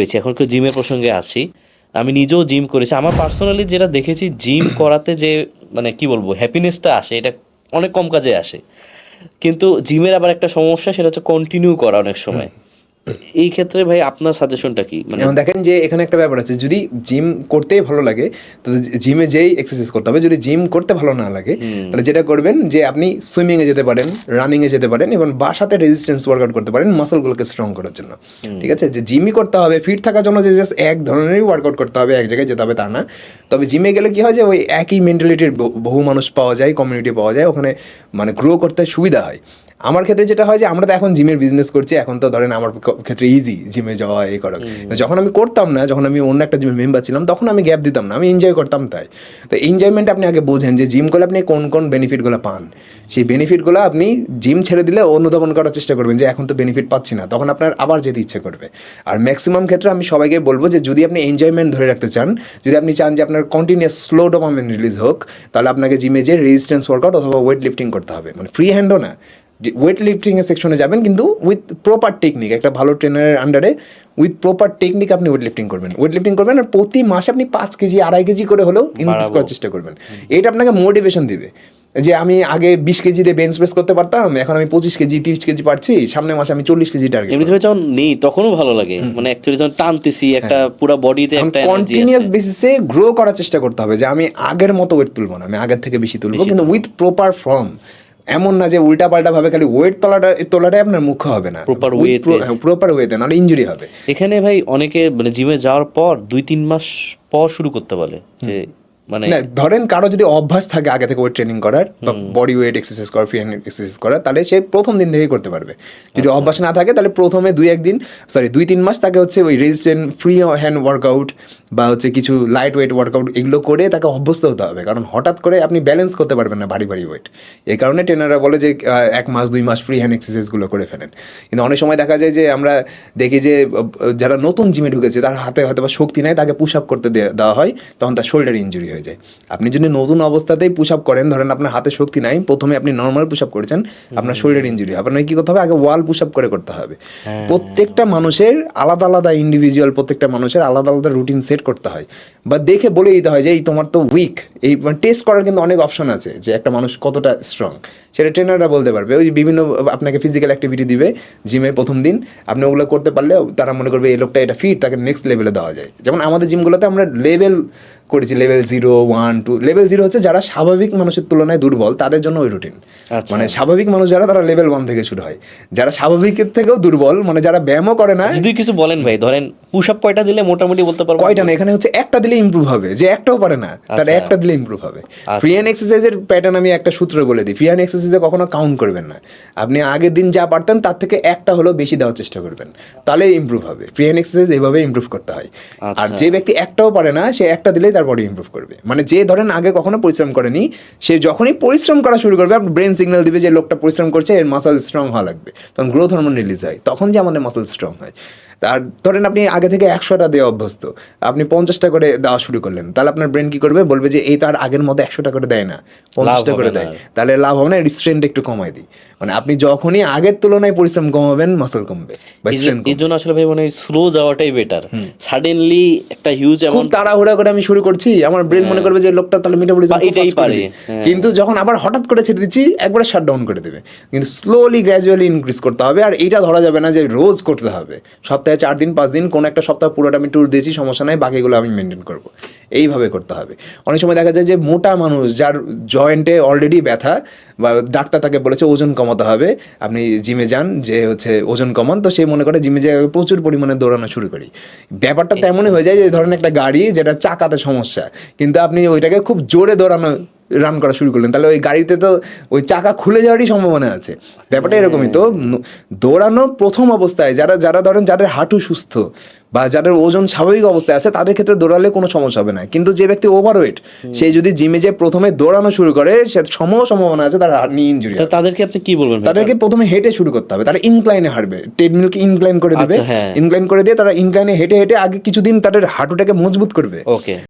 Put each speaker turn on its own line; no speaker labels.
হয়েছে এখন একটু জিমের প্রসঙ্গে আসি আমি নিজেও জিম করেছি। আমার পার্সোনালি যেটা দেখেছি জিম করাতে যে মানে কি বলব হ্যাপিনেসটা আসে, এটা অনেক কম কাজে আসে। কিন্তু জিমের আবার একটা সমস্যা, সেটা হচ্ছে কন্টিনিউ করা অনেক সময়। এই ক্ষেত্রে ভাই আপনার সাজেশনটা কি? মানে
দেখেন যে এখানে একটা ব্যাপার আছে যদি জিম করতেই ভালো লাগে তো জিমে যেই এক্সারসাইজ করতে হবে যদি জিম করতে ভালো না লাগে তাহলে যেটা করবেন যে আপনি সুইমিংয়ে যেতে পারেন রানিংয়ে যেতে পারেন এবং বাসাতে রেজিস্ট্যান্স ওয়ার্কআউট করতে পারেন মাসলগুলোকে স্ট্রং করার জন্য। ঠিক আছে? যে জিমই করতে হবে ফিট থাকার জন্য যে জাস্ট এক ধরনেরই ওয়ার্কআউট করতে হবে এক জায়গায় যেতে হবে তা না। তবে জিমে গেলে কি হয় যে ওই একই মেন্টালিটির বহু মানুষ পাওয়া যায় কমিউনিটি পাওয়া যায় ওখানে মানে গ্রো করতে সুবিধা হয়। আমার ক্ষেত্রে যেটা হয় যে আমরা তো এখন জিমের বিজনেস করছি এখন তো ধরেন আমার ক্ষেত্রে ইজি জিমে যাওয়া এই করা। যখন আমি করতাম না যখন আমি অন্য একটা জিমের মেম্বার ছিলাম তখন আমি গ্যাপ দিতাম না আমি এনজয় করতাম তাই। তো এনজয়মেন্ট আপনি আগে বোঝেন যে জিম করলে আপনি কোন কোন বেনিফিটগুলো পান। সেই বেনিফিটগুলো আপনি জিম ছেড়ে দিলে অনুধাবন করার চেষ্টা করবেন যে এখন তো বেনিফিট পাচ্ছি না তখন আপনার আবার যেতে ইচ্ছে করবে। আর ম্যাক্সিমাম ক্ষেত্রে আমি সবাইকে বলব যে যদি আপনি এনজয়মেন্ট ধরে রাখতে চান যদি আপনি চান যে আপনার কন্টিনিউয়াস স্লো ডোপামিন রিলিজ হোক তাহলে আপনাকে জিমে যে রেজিস্ট্যান্স ওয়ার্কআউট অথবা ওয়েট লিফটিং করতে হবে। মানে ফ্রি হ্যান্ডও না ওয়েট লিফটিং এর সেকশনে যাবেন কিন্তু উইথ প্রপার টেকনিক একটা ভালো ট্রেনারের আন্ডারে উইথ প্রপার টেকনিক আপনি ওয়েট লিফটিং করবেন। ওয়েট লিফটিং করবেন আর প্রতি মাসে আপনি পাঁচ কেজি আড়াই কেজি করে হলেও ইনক্রিজ করার চেষ্টা করবেন। এটা আপনাকে মোটিভেশন দিবে। যে আমি আগে বিশ কেজি দিয়ে বেঞ্চ প্রেস করতে পারতাম এখন আমি পঁচিশ কেজি তিরিশ কেজি পারছি সামনের মাসে আমি চল্লিশ কেজি টার্গেট
এমনিতে যখন নেই তখনও ভালো লাগে। মানে অ্যাকচুয়ালি যখন টানতেছি একটা পুরো বডিতে একটা
কন্টিনিউয়াস বেসিসে গ্রো করার চেষ্টা করতে হবে যে আমি আগের মতো ওয়েট তুলবো না আমি আগের থেকে বেশি তুলবো কিন্তু উইথ প্রপার ফর্ম এমন না যে উল্টা পাল্টা ভাবে খালি ওয়েট তোলাটা তোলাটাই আপনার মুখ্য হবে না।
Proper way তে।
প্রপার ওয়েতে নাহলে ইনজুরি হবে।
এখানে ভাই অনেকে মানে জিমে যাওয়ার পর দুই তিন মাস পর শুরু করতে বলে যে মানে
ধরেন কারও যদি অভ্যাস থাকে আগে থেকে ওয়েট ট্রেনিং করার বা বডি ওয়েট এক্সারসাইজ করার ফ্রি হ্যান্ড এক্সারসাইজ করার তাহলে সে প্রথম দিন থেকেই করতে পারবে। যদি
আচ্ছা।
অভ্যাস না থাকে তাহলে প্রথমে দুই একদিন সরি দুই তিন মাস তাকে হচ্ছে ওই রেজিস্ট্যান্ট ফ্রি হ্যান্ড ওয়ার্কআউট বা হচ্ছে কিছু লাইট ওয়েট ওয়ার্কআউট এগুলো করে তাকে অভ্যস্ত হতে হবে। কারণ হঠাৎ করে আপনি ব্যালেন্স করতে পারবেন না ভারী ভারী ওয়েট এই কারণে ট্রেনাররা বলে যে এক মাস দুই মাস ফ্রি হ্যান্ড এক্সারসাইজগুলো করে ফেলেন। কিন্তু অনেক সময় দেখা যায় যে আমরা দেখি যে যারা নতুন জিমে ঢুকেছে তার হাতে হয়তো বা শক্তি নাই তাকে পুশ আপ করতে দেওয়া হয় তখন তার শোল্ডার ইঞ্জুরি হয়ে যায়। আপনি যদি নতুন অবস্থাতেই পুশ আপ করেন ধরেন আপনার হাতে শক্তি নাই প্রথমে আপনি নর্মাল পুশ আপ করেছেন আপনার শোল্ডার ইনজুরি আপনার কি করতে হবে? আগে ওয়াল পুশ আপ করে করতে হবে। প্রত্যেকটা মানুষের আলাদা আলাদা ইন্ডিভিজুয়াল প্রত্যেকটা মানুষের আলাদা আলাদা রুটিন সেট করতে হয়। বা দেখে বলে দিতে হয় যে, এই তোমার তো উইক এই টেস্ট করার কিন্তু অনেক অপশন আছে যে, একটা মানুষ কতটা স্ট্রং সেটা ট্রেনাররা বলতে পারবে। ওই বিভিন্ন, আপনাকে ফিজিক্যাল অ্যাক্টিভিটি দিবে জিমে প্রথম দিন। আপনি ওগুলো করতে পারলে তারা মনে করবে, এই লোকটা এটা ফিট তাকে নেক্সট লেভেলে দেওয়া যায়। যেমন আমাদের জিমগুলোতে আমরা লেভেল করেছি level zero one two level zero হচ্ছে যারা স্বাভাবিক মানুষের তুলনায় দুর্বল তাদের জন্য ওই রুটিন
আচ্ছা।
মানে স্বাভাবিক মানুষ যারা তারা লেভেল ওয়ান থেকে শুরু হয় যারা স্বাভাবিকের থেকেও দুর্বল মানে যারা ব্যায়ামও করে না
যদি কিছু বলেন ভাই ধরেন পুশ আপ কয়টা দিলে মোটামুটি বলতে পারব
কয়টা না এখানে হচ্ছে একটা দিলে ইমপ্রুভ হবে যে একটাও পারে না তার
আচ্ছা।
একটা দিলে ইমপ্রুভ হবে। ফ্রি হ্যান্ড এক্সারসাইজের প্যাটার্ন আমি একটা সূত্র বলে দিই ফ্রি হ্যান্ড এক্সারসাইজে কখনো কাউন্ট করবেন না আপনি আগের দিন যা পারতেন তার থেকে একটা হলো বেশি দেওয়ার চেষ্টা করবেন তাহলে ইমপ্রুভ হবে ফ্রি হ্যান্ড এক্সারসাইজ এইভাবে ইমপ্রুভ করতে হয় আর
আচ্ছা।
যে ব্যক্তি একটাও পারে না সে একটা দিলেই তার বডি ইম্প্রুভ করবে। মানে যে ধরেন আগে কখনো পরিশ্রম করেনি, সে যখনই পরিশ্রম করা শুরু করবে আপনার ব্রেন সিগন্যাল দিবে যে লোকটা পরিশ্রম করছে, এর মাসেল স্ট্রং হওয়া লাগবে। তখন গ্রোথ হরমোন রিলিজ হয়, তখন যে আমাদের মাসেল স্ট্রং হয়। আর ধরেন আপনি আগে থেকে একশোটা দেওয়া অভ্যস্ত আপনি পঞ্চাশটা করে দেওয়া শুরু করলেন তাহলে আপনার ব্রেন কি করবে? বলবে যে এই তো আর আগের মতো একশোটা করে দেয় না পঞ্চাশটা করে দেয়। তাহলে লাভ হবে না স্ট্রেন্থ একটু কমায় দিই। মানে আপনি যখনই আগের তুলনায় পরিশ্রম কমাবেন মাসল কমবে
এই জন্য আসলে ভাই মানে স্লো যাওয়াটাই বেটার সাডেনলি একটা হিউজ
খুব তাড়াহুড়া করে আমি শুরু করছি আমার ব্রেন মনে করবে যে লোকটা তাহলে মেটাবলিজম
এটাই পারে, হ্যাঁ।
কিন্তু যখন আবার হঠাৎ করে ছেড়ে দিচ্ছি একবারে শাট ডাউন করে দেবে। কিন্তু স্লোলি গ্র্যাজুয়ালি ইনক্রিজ করতে হবে আর এটা ধরা যাবে না যে রোজ করতে হবে। সপ্তাহে চার দিন পাঁচ দিন কোনো একটা সপ্তাহ পুরোটা আমি ট্যুর দিয়েছি সমস্যা নাই বাকিগুলো আমি মেনটেন করব। এইভাবে করতে হবে। অনেক সময় দেখা যায় যে মোটা মানুষ যার জয়েন্টে অলরেডি ব্যথা বা ডাক্তার তাকে বলেছে ওজন কমাতে হবে আপনি জিমে যান যে হচ্ছে ওজন কমান তো সে মনে করে জিমে যে প্রচুর পরিমাণে দৌড়ানো শুরু করি। ব্যাপারটা তেমনই হয়ে যায় যে ধরেন একটা গাড়ি যেটা চাকাতে সমস্যা কিন্তু আপনি ওইটাকে খুব জোরে দৌড়ানো রান করা শুরু করলেন। তাহলে ওই গাড়িতে তো ওই চাকা খুলে যাওয়ারই সম্ভাবনা আছে। ব্যাপারটা এরকমই তো। দৌড়ানো প্রথম অবস্থায় যারা যারা ধরেন যাদের হাঁটু সুস্থ বা যাদের ওজন স্বাভাবিক অবস্থায় আছে তাদের ক্ষেত্রে দৌড়ালে কোনো সমস্যা হবে না। কিন্তু যে ব্যক্তি ওভারওয়েট সে যদি জিমে যে প্রথমে দৌড়ানো শুরু করে সে সম সম্ভাবনা আছে তার নি ইঞ্জুরি
তাদেরকে আপনি কি বলবেন
তাদেরকে প্রথমে হেঁটে শুরু করতে হবে। তারা ইনক্লাইনে হাঁটবে। ট্রেডমিলকে ইনক্লাইন করে দেবে।
আচ্ছা, হ্যাঁ।
ইনক্লাইন করে দিয়ে তারা ইনক্লাইনে হেঁটে হেঁটে আগে কিছুদিন তাদের হাঁটুটাকে মজবুত করবে।
ওকে